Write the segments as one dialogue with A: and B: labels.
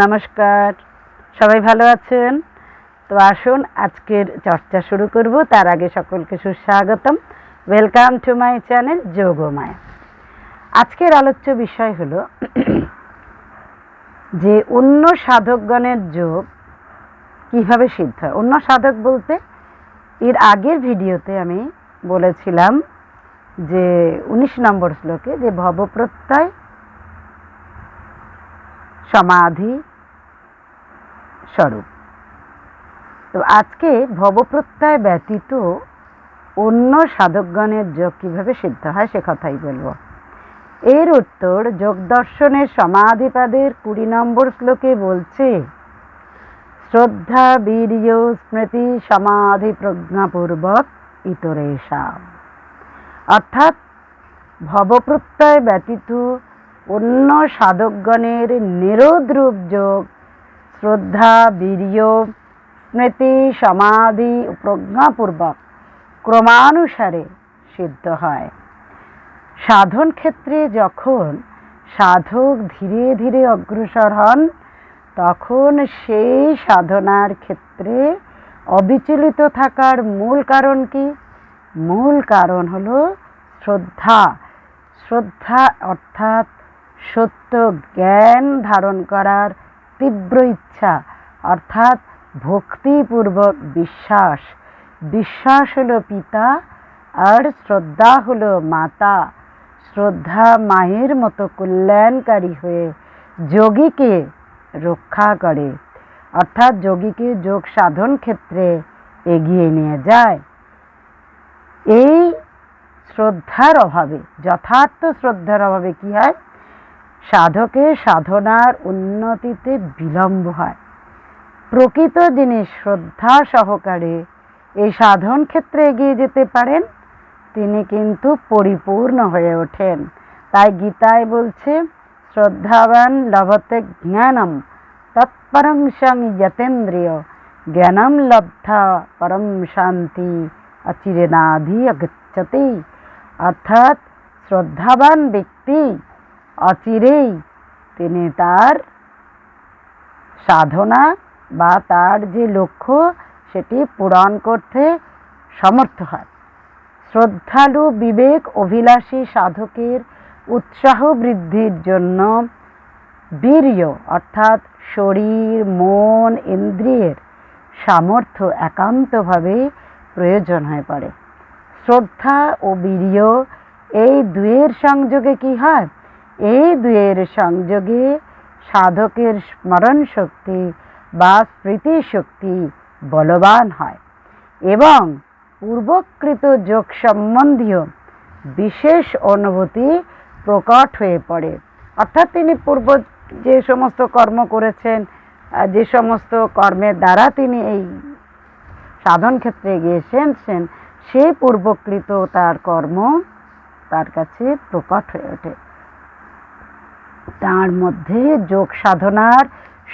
A: নমস্কার। সবাই ভালো আছেন? তো আসুন, আজকের চর্চা শুরু করব। তার আগে সকলকে সুস্বাগতম। Welcome to my channel Yogmaya আজকের আলোচ্য বিষয় হলো যে অন্য সাধকগণের যোগ কীভাবে সিদ্ধ হয়? অন্য সাধক বলতে, এর আগের ভিডিওতে আমি বলেছিলাম যে উনিশ নম্বর শ্লোকে যে ভবপ্রত্যয় সমাধি স্বরূপ। তো আজকে ভবপ্রত্যয় ব্যতীত অন্য সাধকগণের যোগ কীভাবে সিদ্ধ হয় সে কথাই বলব। এর উত্তর যোগ দর্শনের সমাধিপাদের কুড়ি নম্বর শ্লোকে বলছে শ্রদ্ধা বীর্য স্মৃতি সমাধি প্রজ্ঞাপূর্বক ইতরেশা অর্থাৎ ভবপ্রত্যয় ব্যতীত অন্য সাধকগণের নিরোধরূপ যোগ, শ্রদ্ধা, বীর্য, স্মৃতি, সমাধি, প্রজ্ঞাপূর্বক ক্রমানুসারে সিদ্ধ হয়। সাধন ক্ষেত্রে যখন সাধক ধীরে ধীরে অগ্রসর হন, তখন সেই সাধনার ক্ষেত্রে অবিচলিত থাকার মূল কারণ কি? মূল কারণ হলো শ্রদ্ধা। শ্রদ্ধা অর্থাৎ সত্য জ্ঞান ধারণ করার তীব্র ইচ্ছা, অর্থাৎ ভক্তিপূর্বক বিশ্বাস। বিশ্বাস হলো পিতা, আর শ্রদ্ধা হলো মাতা। শ্রদ্ধা মায়ের মতো কল্যাণকারী হয়ে যোগীকে রক্ষা করে, অর্থাৎ যোগীকে যোগ সাধন ক্ষেত্রে এগিয়ে নিয়ে যায়। এই শ্রদ্ধার অভাবে, যথার্থ শ্রদ্ধার অভাবে কি হয়? সাধকের সাধনার উন্নতিতে বিলম্ব হয়। প্রকৃত জিনিস শ্রদ্ধা সহকারে এই সাধন ক্ষেত্রে এগিয়ে যেতে পারেন, তিনি কিন্তু পরিপূর্ণ হয়ে ওঠেন। তাই গীতায় বলছে, শ্রদ্ধাবান লভতে জ্ঞানম তৎপরম সং যতেন্দ্রিয়, জ্ঞানম লব্ধা পরম শান্তি অচিরেনাধি অগচ্ছতি। অর্থাৎ শ্রদ্ধাবান ব্যক্তি অচিরেই তিনি তার সাধনা বা তার যে লক্ষ্য, সেটি পূরণ করতে সমর্থ হয়। শ্রদ্ধালু বিবেক অভিলাষী সাধকের উৎসাহ বৃদ্ধির জন্য বীর্য, অর্থাৎ শরীর, মন, ইন্দ্রিয়ের সামর্থ্য একান্তভাবে প্রয়োজন হয়ে পড়ে। শ্রদ্ধা ও বীর্য এই দুয়ের সংযোগে কি হয়? এই দুয়ের সংযোগে সাধকের স্মরণ শক্তি বা স্মৃতি শক্তি বলবান হয় এবং পূর্বকৃত যোগ সম্বন্ধীয় বিশেষ অনুভূতি প্রকট হয়ে পড়ে। অর্থাৎ তিনি পূর্ব যে সমস্ত কর্ম করেছেন যে সমস্ত কর্মের দ্বারা তিনি এই সাধন ক্ষেত্রে গিয়েছেন সেই পূর্বকৃত তার কর্ম তার কাছে প্রকট হয়ে ওঠে। তার মধ্যে যোগ সাধনার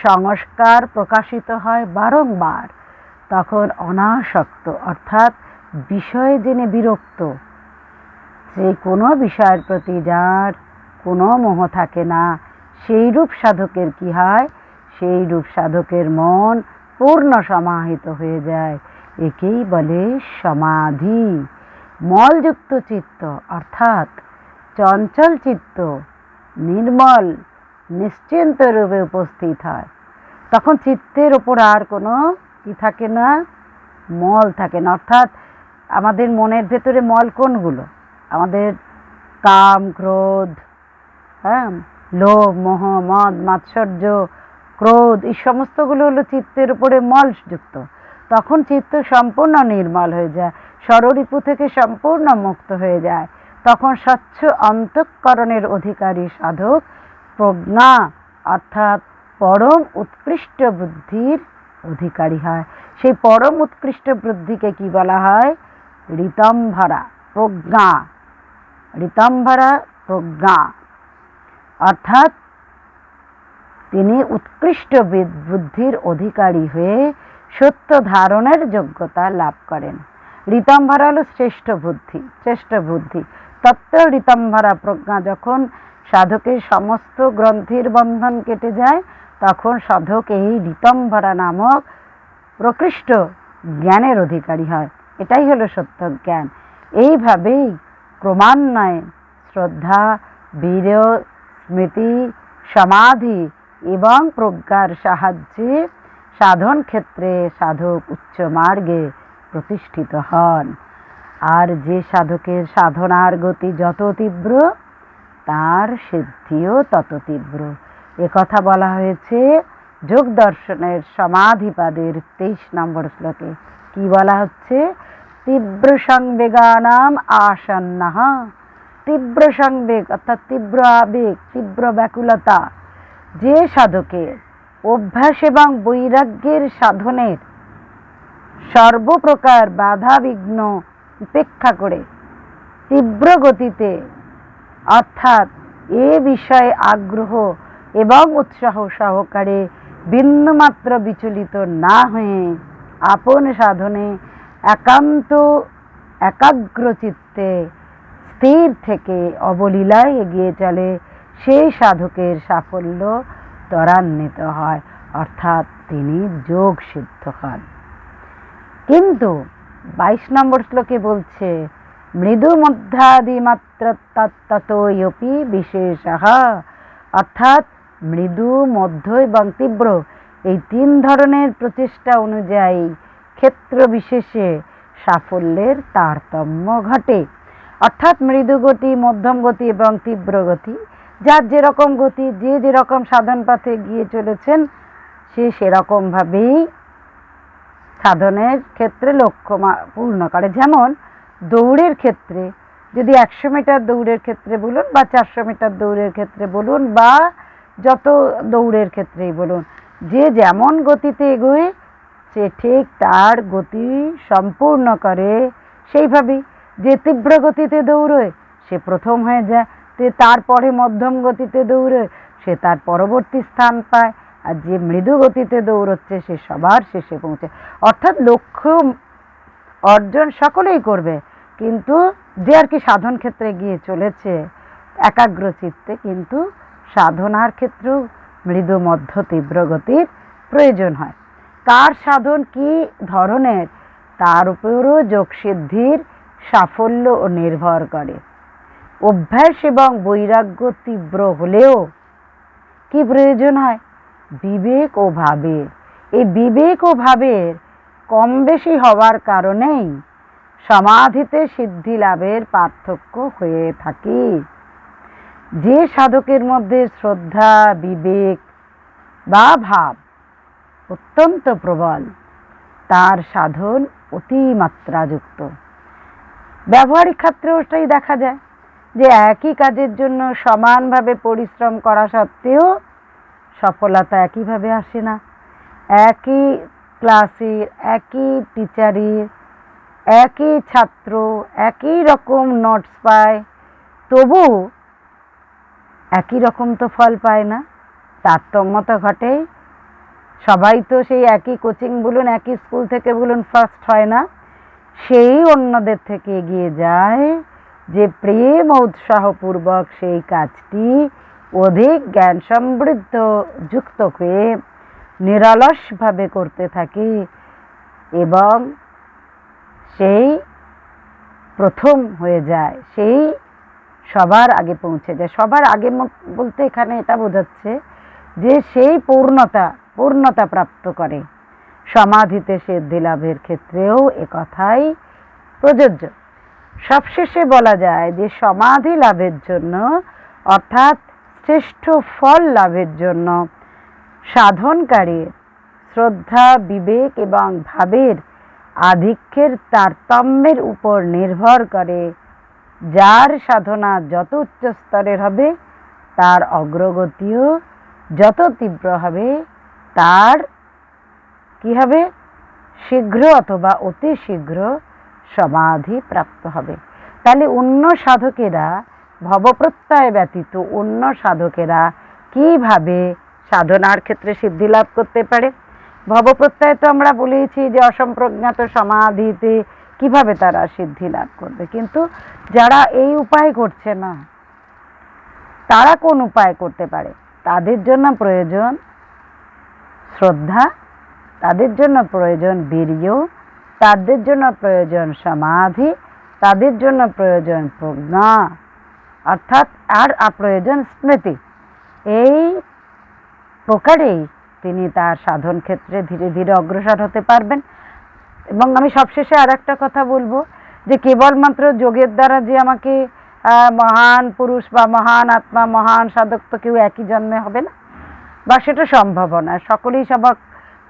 A: সংস্কার প্রকাশিত হয় বারংবার। তখন অনাসক্ত, অর্থাৎ বিষয়ে জেনে বিরক্ত। সেই কোনো বিষয়ের প্রতি যার কোনো মোহ থাকে না সেই রূপ সাধকের কি হয়? সেই রূপ সাধকের মন পূর্ণ সমাহিত হয়ে যায়। একেই বলে সমাধি। মলযুক্ত চিত্ত, অর্থাৎ চঞ্চল চিত্ত। নির্মল নিশ্চিন্ত রূপে উপস্থিত হয়। তখন চিত্তের ওপর আর কোনো কি থাকে না? মল থাকে না। অর্থাৎ আমাদের মনের ভেতরে মল কোনগুলো? আমাদের কাম, ক্রোধ হ্যাঁ? লোভ, মোহ, মদ, মাৎসর্য, ক্রোধ, এই সমস্তগুলো হলো চিত্তের উপরে মল যুক্ত তখন চিত্ত সম্পূর্ণ নির্মল হয়ে যায়। স্বররিপু থেকে সম্পূর্ণ মুক্ত হয়ে যায়। তখন স্বচ্ছ অন্তঃকরণের অধিকারী সাধক প্রজ্ঞা, অর্থাৎ পরম উৎকৃষ্ট বুদ্ধির অধিকারী হয়। সেই পরম উৎকৃষ্ট বুদ্ধিকে কি বলা হয়? ঋতম্ভরা প্রজ্ঞা। ঋতম্ভরা প্রজ্ঞা। অর্থাৎ তিনি উৎকৃষ্ট বুদ্ধির অধিকারী হয়ে সত্য ধারণের যোগ্যতা লাভ করেন। ঋতম্ভরা হলো শ্রেষ্ঠ বুদ্ধি শ্রেষ্ঠ বুদ্ধি। তত্ত্ব ঋতম্ভরা প্রজ্ঞা, যখন সাধকের সমস্ত গ্রন্থির বন্ধন কেটে যায়, তখন সাধক এই ঋতম্বরা নামক প্রকৃষ্ট জ্ঞানের অধিকারী হয়। এটাই হলো সত্য জ্ঞান। এইভাবেই ক্রমান্বয়ে শ্রদ্ধা বীর স্মৃতি, সমাধি এবং প্রজ্ঞার সাহায্যে সাধন ক্ষেত্রে সাধক উচ্চ মার্গে প্রতিষ্ঠিত হন। আর যে সাধকের সাধনার গতি যত তীব্র, তার সিদ্ধিও তত তীব্র। কথা বলা হয়েছে যোগ দর্শনের সমাধিপাদের তেইশ নম্বর শ্লোকে। কি বলা হচ্ছে? তীব্র সংবেগানাম আসন্না। তীব্র সংবেগ অর্থাৎ তীব্র আবেগ, তীব্র ব্যাকুলতা। যে সাধকের অভ্যাস এবং বৈরাগ্যের সাধনের সর্বপ্রকার বাধা বিঘ্ন উপেক্ষা করে তীব্র গতিতে, অর্থাৎ এ বিষয়ে আগ্রহ এবং উৎসাহ সহকারে বিন্দুমাত্র বিচলিত না হয়ে আপন সাধনে একান্ত একাগ্র চিত্তে স্থির থেকে অবলীলায় এগিয়ে চলে সেই সাধকের সাফল্য ত্বরান্বিত হয়। অর্থাৎ তিনি যোগ সিদ্ধ হন। কিন্তু বাইশ নম্বর শ্লোকে বলছে, মৃদু মধ্যাদি মাত্র তত্তয়পি বিশেষ অর্থাৎ মৃদু, মধ্য এবং তীব্র এই তিন ধরনের প্রচেষ্টা অনুযায়ী ক্ষেত্র বিশেষে সাফল্যের তারতম্য ঘটে। অর্থাৎ মৃদু গতি, মধ্যম গতি এবং তীব্র গতি, যার যেরকম গতি, যে যেরকম সাধন পথে গিয়ে চলেছেন, সে সেরকমভাবেই সাধনের ক্ষেত্রে লক্ষ্য পূর্ণ করে। যেমন দৌড়ের ক্ষেত্রে, যদি একশো মিটার দৌড়ের ক্ষেত্রে বলুন বা চারশো মিটার দৌড়ের ক্ষেত্রে বলুন বা যত দৌড়ের ক্ষেত্রেই বলুন, যে যেমন গতিতে এগোয়, সে ঠিক তার গতি সম্পূর্ণ করে। সেইভাবেই যে তীব্র গতিতে দৌড়োয়, সে প্রথম হয়ে যায়। তে তারপরে মধ্যম গতিতে দৌড়োয়, সে তার পরবর্তী স্থান পায়। আর যে মৃদু গতিতে দৌড়চ্ছে, সে সবার শেষে পৌঁছে। অর্থাৎ লক্ষ্য অর্জন সকলেই করবে, কিন্তু যে আর কি সাধন ক্ষেত্রে গিয়ে চলেছে, একাগ্র চিত্তে কিন্তু সাধনার ক্ষেত্রেও মৃদু, মধ্য, তীব্র গতির প্রয়োজন হয়। কার সাধন কি ধরনের, তার উপরও যোগসিদ্ধির সাফল্য ও নির্ভর করে। অভ্যাস এবং বৈরাগ্য তীব্র হলেও কি প্রয়োজন হয়? বিবেক ও ভাবের। এই বিবেক ও ভাবের কম বেশি হওয়ার কারণেই সমাধিতে সিদ্ধি লাভের পার্থক্য হয়ে থাকে। যে সাধকের মধ্যে শ্রদ্ধা, বিবেক বা ভাব অত্যন্ত প্রবল, তার সাধন অতিমাত্রাযুক্ত ব্যবহারিক ক্ষেত্রে ওটাই দেখা যায় যে একই কাজের জন্য সমানভাবে পরিশ্রম করা সত্ত্বেও সফলতা একইভাবে আসে না। একই ক্লাসের, একই টিচারের, একই ছাত্র, একই রকম নোটস পায়, তবু একই রকম তো ফল পায় না। তারতম্য ঘটে। সবাই তো সেই একই কোচিং বলুন, একই স্কুল থেকে বলুন ফার্স্ট হয় না। সেই অন্যদের থেকে এগিয়ে যায় যে প্রেম উৎসাহপূর্বক সেই কাজটি অধিক জ্ঞান সমৃদ্ধ যুক্ত হয়ে নিরলসভাবে করতে থাকি এবং সেই প্রথম হয়ে যায়, সেই সবার আগে পৌঁছে যায়। সবার আগে বলতে এখানে এটা বোঝাচ্ছে যে সেই পূর্ণতা পূর্ণতা প্রাপ্ত করে। সমাধিতে সিদ্ধি লাভের ক্ষেত্রেও কথাই প্রযোজ্য। সবশেষে বলা যায় যে সমাধি লাভের জন্য অর্থাৎ শ্রেষ্ঠ ফল লাভের জন্য সাধনকারীর শ্রদ্ধা, বিবেক এবং ভাবের আধিক্যের তারতম্যের উপর নির্ভর করে যার সাধনা যত উচ্চ স্তরের হবে, তার অগ্রগতিও যত তীব্র হবে, তার কি হবে? শীঘ্র অথবা অতি শীঘ্র সমাধি প্রাপ্ত হবে। তাহলে অন্য সাধকেরা ভবপ্রত্যয় ব্যতীত অন্য সাধকেরা কীভাবে সাধনার ক্ষেত্রে সিদ্ধি লাভ করতে পারে? ভবপ্রত্যয় তো আমরা বলেছি যে অসম্প্রজ্ঞাত সমাধিতে কীভাবে তারা সিদ্ধি লাভ করবে? কিন্তু যারা এই উপায় করছে না, তারা কোন উপায় করতে পারে? তাদের জন্য প্রয়োজন শ্রদ্ধা, তাদের জন্য প্রয়োজন বীর্য, তাদের জন্য প্রয়োজন সমাধি, তাদের জন্য প্রয়োজন প্রজ্ঞা। অর্থাৎ আর প্রয়োজন স্মৃতি। এই প্রকারেই তিনি তার সাধন ক্ষেত্রে ধীরে ধীরে অগ্রসর হতে পারবেন। এবং আমি সবশেষে আর একটা কথা বলব যে কেবলমাত্র যোগের দ্বারা যে আমাকে মহান পুরুষ বা মহান আত্মা, মহান সাধক তো কেউ একই জন্মে হবে না, বা সেটা সম্ভব না। সকলেই সবার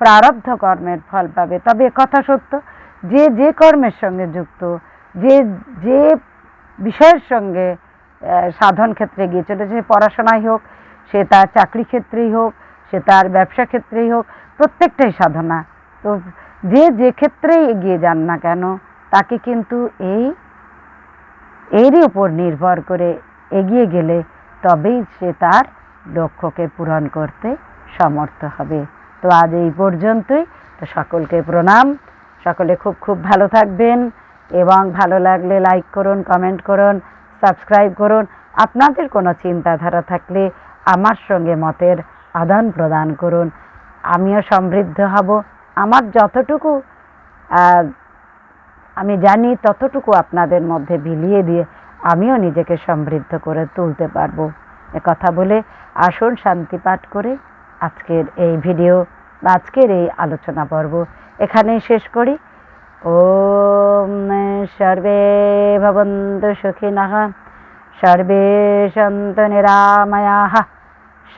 A: প্রারব্ধ কর্মের ফল পাবে। তবে কথা সত্য, যে যে কর্মের সঙ্গে যুক্ত, যে যে বিষয়ের সঙ্গে সাধন ক্ষেত্রে গিয়ে চলেছে। পড়াশোনাই হোক, সে তার চাকরি ক্ষেত্রেই হোক, সে তার ব্যবসা ক্ষেত্রেই হোক, প্রত্যেকটাই সাধনা। তো যে যে ক্ষেত্রেই এগিয়ে যান না কেন, তাকে কিন্তু এই, এরই উপর নির্ভর করে এগিয়ে গেলে তবেই সে তার লক্ষ্যকে পূরণ করতে সমর্থ হবে। তো আজ এই পর্যন্তই। তো সকলকে প্রণাম। সকলে খুব খুব ভালো থাকবেন এবং ভালো লাগলে লাইক করুন কমেন্ট করুন। সাবস্ক্রাইব করুন। আপনাদের কোনো চিন্তাধারা থাকলে আমার সঙ্গে মতের আদান প্রদান করুন। আমিও সমৃদ্ধ হব। আমার যতটুকু আমি জানি ততটুকু আপনাদের মধ্যে বিলিয়ে দিয়ে আমিও নিজেকে সমৃদ্ধ করে তুলতে পারব। এ কথা বলে আসুন শান্তি পাঠ করে আজকের এই ভিডিও বা আজকের এই আলোচনা পর্ব এখানেই শেষ করি। ভবন্তু সুখিনঃ সর্বে সন্তু নিরাময়াঃ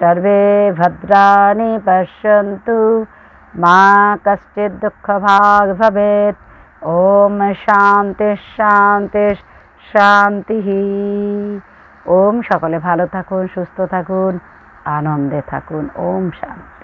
A: সর্বে ভদ্রাণি পশ্যন্তু মা কশ্চিৎ দুঃখভাগ ভবেৎ ওম শান্তি শান্তি শান্তি ওম সকলে ভালো থাকুন, সুস্থ থাকুন, আনন্দে থাকুন। ওম শান্তি।